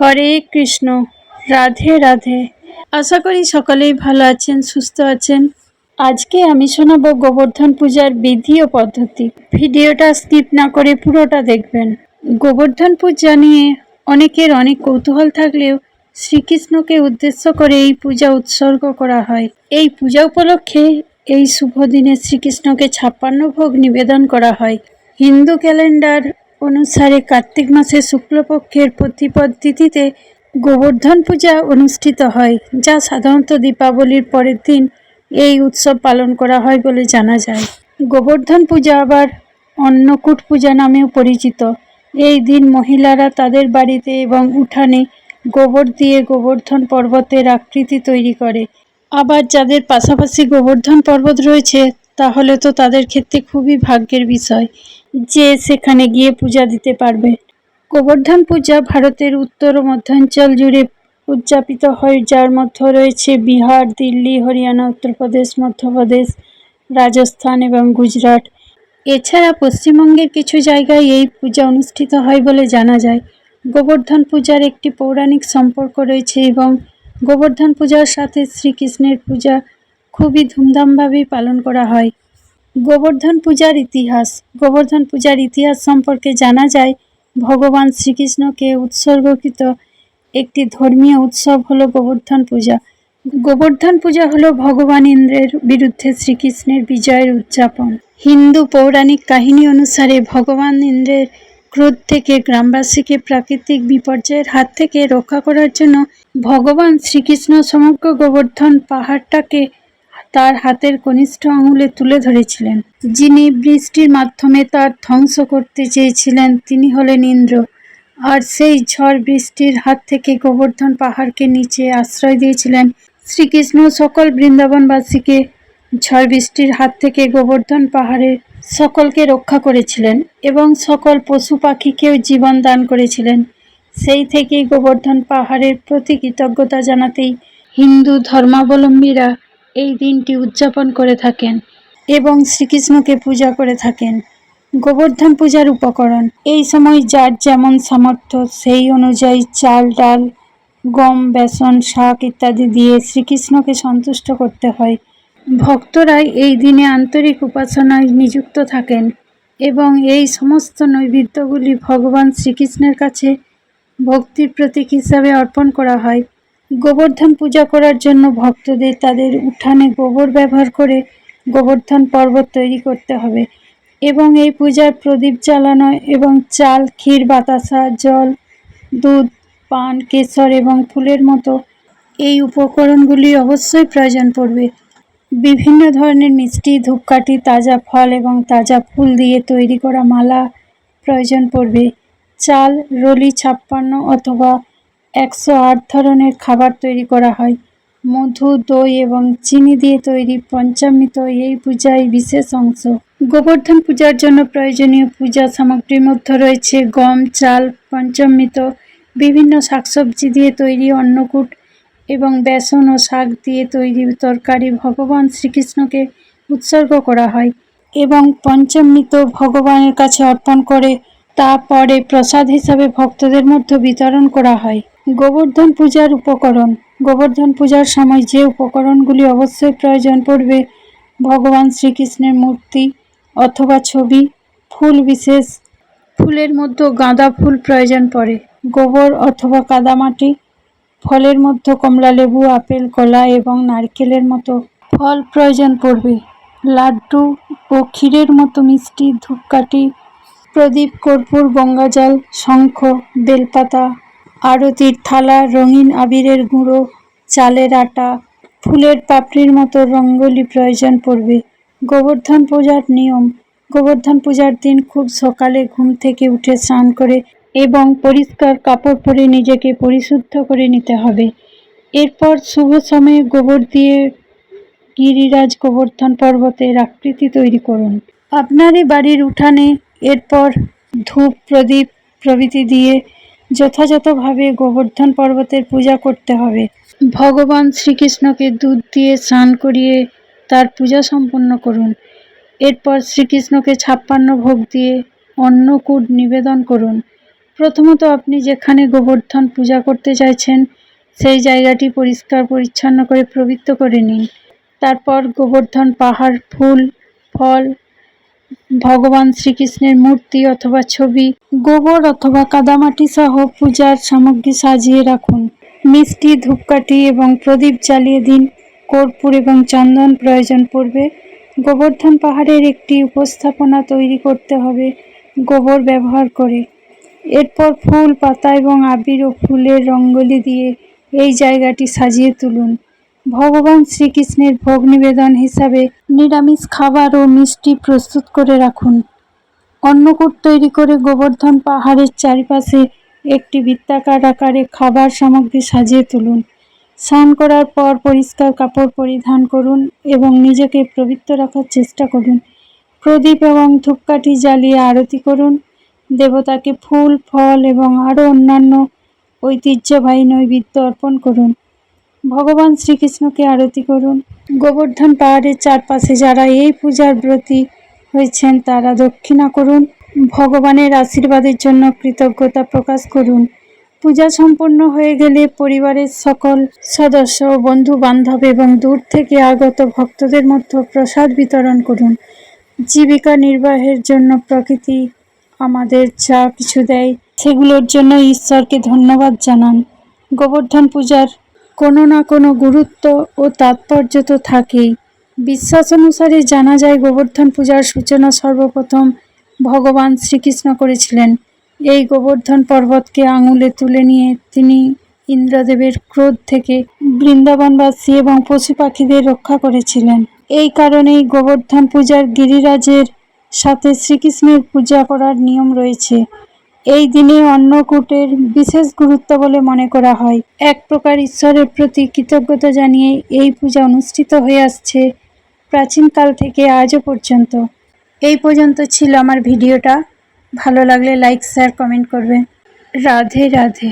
হরে কৃষ্ণ, রাধে রাধে। আশা করি সকলেই ভালো আছেন, সুস্থ আছেন। আজকে আমি শোনাবো গোবর্ধন পূজার বিধি ও পদ্ধতি। ভিডিওটা স্কিপ না করে পুরোটা দেখবেন। গোবর্ধন পূজা নিয়ে অনেকের অনেক কৌতূহল থাকলেও শ্রীকৃষ্ণকে উদ্দেশ্য করে এই পূজা উৎসর্গ করা হয়। এই পূজা উপলক্ষে এই শুভ দিনে শ্রীকৃষ্ণকে ছাপ্পান্ন ভোগ নিবেদন করা হয়। হিন্দু ক্যালেন্ডার অনুসারে কার্তিক মাসে শুক্লপক্ষের প্রতিপদ তিথিতে গোবর্ধন পূজা অনুষ্ঠিত হয়, যা সাধারণত দীপাবলির পরের দিন এই উৎসব পালন করা হয় বলে জানা যায়। গোবর্ধন পূজা আবার অন্নকূট পূজা নামেও পরিচিত। এই দিন মহিলারা তাদের বাড়িতে এবং উঠানে গোবর দিয়ে গোবর্ধন পর্বতের আকৃতি তৈরি করে। আবার যাদের পাশাপাশি গোবর্ধন পর্বত রয়েছে তাহলে তো তাদের ক্ষেত্রে খুবই ভাগ্যের বিষয় যে সেখানে গিয়ে পূজা দিতে পারবে। গোবর্ধন পূজা ভারতের উত্তর ও মধ্যাঞ্চল জুড়ে উদযাপিত হয়, যার মধ্যে রয়েছে বিহার, দিল্লি, হরিয়ানা, উত্তরপ্রদেশ, মধ্যপ্রদেশ, রাজস্থান এবং গুজরাট। এছাড়া পশ্চিমবঙ্গের কিছু জায়গায় এই পূজা অনুষ্ঠিত হয় বলে জানা যায়। গোবর্ধন পূজার একটি পৌরাণিক সম্পর্ক রয়েছে এবং গোবর্ধন পূজার সাথে শ্রীকৃষ্ণের পূজা খুবই ধুমধামভাবেই পালন করা হয়। গোবর্ধন পূজার ইতিহাস। গোবর্ধন পূজার ইতিহাস সম্পর্কে জানা যায়, ভগবান শ্রীকৃষ্ণকে উৎসর্গকৃত একটি ধর্মীয় উৎসব হলো গোবর্ধন পূজা। গোবর্ধন পূজা হলো ভগবান ইন্দ্রের বিরুদ্ধে শ্রীকৃষ্ণের বিজয়ের উদযাপন। হিন্দু পৌরাণিক কাহিনী অনুসারে ভগবান ইন্দ্রের ক্রোধ থেকে গ্রামবাসীকে প্রাকৃতিক বিপর্যয়ের হাত থেকে রক্ষা করার জন্য ভগবান শ্রীকৃষ্ণ সমগ্র গোবর্ধন পাহাড়টাকে তার হাতের কনিষ্ঠ আঙুলে তুলে ধরেছিলেন। যিনি বৃষ্টির মাধ্যমে তার ধ্বংস করতে চেয়েছিলেন, তিনি হলেন ইন্দ্র। আর সেই ঝড় বৃষ্টির হাত থেকে গোবর্ধন পাহাড়কে নিচে আশ্রয় দিয়েছিলেন। শ্রীকৃষ্ণ সকল বৃন্দাবনবাসীকে ঝড় বৃষ্টির হাত থেকে গোবর্ধন পাহাড়ের সকলকে রক্ষা করেছিলেন এবং সকল পশু পাখিকেও জীবন দান করেছিলেন। সেই থেকেই গোবর্ধন পাহাড়ের প্রতি কৃতজ্ঞতা জানাতেই হিন্দু ধর্মাবলম্বীরা এই দিনটি উদযাপন করে থাকেন এবং শ্রীকৃষ্ণকে পূজা করে থাকেন। গোবর্ধন পূজার উপকরণ। এই সময় যার যেমন সামর্থ্য, সেই অনুযায়ী চাল, ডাল, গম, বেসন, শাক ইত্যাদি দিয়ে শ্রীকৃষ্ণকে সন্তুষ্ট করতে হয়। ভক্তরাই এই দিনে আন্তরিক উপাসনায় নিযুক্ত থাকেন এবং এই সমস্ত নৈবেদ্যগুলি ভগবান শ্রীকৃষ্ণের কাছে ভক্তির প্রতীক হিসাবে অর্পণ করা হয়। গোবর্ধন পূজা করার জন্য ভক্তদের তাদের উঠানে গোবর ব্যবহার করে গোবর্ধন পর্বত তৈরি করতে হবে। এবং এই পূজার প্রদীপ জ্বালানো এবং চাল, ক্ষীর, বাতাসা, জল, দুধ, পান, কেশর এবং ফুলের মতো এই উপকরণগুলি অবশ্যই প্রয়োজন পড়বে। বিভিন্ন ধরনের মিষ্টি, ধূপকাঠি, তাজা ফল এবং তাজা ফুল দিয়ে তৈরি করা মালা প্রয়োজন পড়বে। চাল, রলি, ছাপ্পান্ন অথবা একশো আট ধরনের খাবার তৈরি করা হয়। মধু, দই এবং চিনি দিয়ে তৈরি পঞ্চামৃত এই পূজায় বিশেষ অংশ। গোবর্ধন পূজার জন্য প্রয়োজনীয় পূজা সামগ্রীর মধ্যে রয়েছে গম, চাল, পঞ্চামৃত, বিভিন্ন শাকসবজি দিয়ে তৈরি অন্নকূট এবং বেসন ও শাক দিয়ে তৈরি তরকারি ভগবান শ্রীকৃষ্ণকে উৎসর্গ করা হয় এবং পঞ্চামৃত ভগবানের কাছে অর্পণ করে তারপরে প্রসাদ হিসাবে ভক্তদের মধ্যে বিতরণ করা হয়। গোবর্ধন পূজার উপকরণ। গোবর্ধন পূজার সময় যে উপকরণগুলি অবশ্যই প্রয়োজন পড়বে, ভগবান শ্রীকৃষ্ণের মূর্তি অথবা ছবি, ফুল বিশেষ ফুলের মধ্যে গাঁদা ফুল প্রয়োজন পড়ে। গোবর অথবা কাদামাটি ফলের মধ্যে কমলা লেবু, আপেল, কলা এবং নারকেলের মতো ফল প্রয়োজন পড়বে। লাড্ডু ও ক্ষীরের মতো মিষ্টি, ধূপকাঠি, প্রদীপ, কর্পূর, গঙ্গাজল, শঙ্খ, বেলপাতা আরতির থালা রঙিন আবিরের গুঁড়ো, চালের আটা, ফুলের পাপড়ির মতো রঙ্গোলি প্রয়োজন পড়বে। গোবর্ধন পূজার নিয়ম, গোবর্ধন পূজার দিন খুব সকালে ঘুম থেকে উঠে স্নান করে এবং পরিষ্কার কাপড় পরে নিজেকে পরিশুদ্ধ করে নিতে হবে। এরপর শুভ সময়ে গোবর দিয়ে গিরিরাজ গোবর্ধন পর্বতের আকৃতি তৈরি করুন। আপনারই বাড়ির উঠানে এরপর ধূপ, প্রদীপ প্রভৃতি দিয়ে যথাযথভাবে গোবর্ধন পর্বতের পূজা করতে হবে। ভগবান শ্রীকৃষ্ণকে দুধ দিয়ে স্নান করিয়ে তার পূজা সম্পন্ন করুন। এরপর শ্রীকৃষ্ণকে ছাপ্পান্ন ভোগ দিয়ে অন্নকূট নিবেদন করুন। প্রথমত আপনি যেখানে গোবর্ধন পূজা করতে চাইছেন, সেই জায়গাটি পরিষ্কার পরিচ্ছন্ন করে পবিত্র করে নিন। তারপর গোবর্ধন পাহাড়, ফুল, ফল ভগবান শ্রীকৃষ্ণের মূর্তি অথবা ছবি, গোবর অথবা কাদামাটি সহ পূজার সামগ্রী সাজিয়ে রাখুন। মিষ্টি, ধূপকাঠি এবং প্রদীপ জ্বালিয়ে দিন। কর্পূর এবং চন্দন প্রয়োজন পড়বে। গোবর্ধন পাহাড়ের একটি উপস্থাপনা তৈরি করতে হবে। গোবর ব্যবহার করে। এরপর ফুল, পাতা এবং আবির ও ফুলের রঙ্গোলি দিয়ে এই জায়গাটি সাজিয়ে তুলুন। ভগবান শ্রীকৃষ্ণের ভোগ নিবেদন হিসাবে নিরামিষ খাবার ও মিষ্টি প্রস্তুত করে রাখুন। অন্নকূট তৈরি করে গোবর্ধন পাহাড়ের চারিপাশে একটি বৃত্তাকার আকারে খাবার সামগ্রী সাজিয়ে তুলুন। স্নান করার পর পরিষ্কার কাপড় পরিধান করুন এবং নিজেকে পবিত্র রাখার চেষ্টা করুন। প্রদীপ এবং ধূপকাঠি জ্বালিয়ে আরতি করুন। দেবতাকে ফুল, ফল এবং আরও অন্যান্য ঐতিহ্যবাহী নৈবেদ্য অর্পণ করুন। ভগবান শ্রীকৃষ্ণকে আরতি করুন। গোবর্ধন পাহাড়ের চারপাশে যারা এই পূজার ব্রতী হয়েছেন, তারা দক্ষিণা করুন। ভগবানের আশীর্বাদের জন্য কৃতজ্ঞতা প্রকাশ করুন। পূজা সম্পন্ন হয়ে গেলে পরিবারের সকল সদস্য বন্ধু বান্ধব এবং দূর থেকে আগত ভক্তদের মধ্যে প্রসাদ বিতরণ করুন। জীবিকা নির্বাহের জন্য প্রকৃতি আমাদের যা কিছু দেয়, সেগুলোর জন্য ঈশ্বরকে ধন্যবাদ জানান। গোবর্ধন পূজার কোনো না কোনো গুরুত্ব ও তাৎপর্য তো থাকেই। বিশ্বাস অনুসারে জানা যায় গোবর্ধন পূজার সূচনা সর্বপ্রথম ভগবান শ্রীকৃষ্ণ করেছিলেন। এই গোবর্ধন পর্বতকে আঙুলে তুলে নিয়ে তিনি ইন্দ্রদেবের ক্রোধ থেকে বৃন্দাবনবাসী এবং পশু পাখিদের রক্ষা করেছিলেন। এই কারণেই গোবর্ধন পূজার গিরিরাজের সাথে শ্রীকৃষ্ণের পূজা করার নিয়ম রয়েছে। এই দিনে অন্নকূটের বিশেষ গুরুত্ব বলে মনে করা হয়। এক প্রকার ঈশ্বরের প্রতি কৃতজ্ঞতা জানিয়ে এই পূজা অনুষ্ঠিত হয়ে আসছে প্রাচীনকাল থেকে আজও পর্যন্ত। এই পর্যন্ত ছিল আমার ভিডিওটা। ভালো লাগলে লাইক শেয়ার কমেন্ট করবে রাধে রাধে।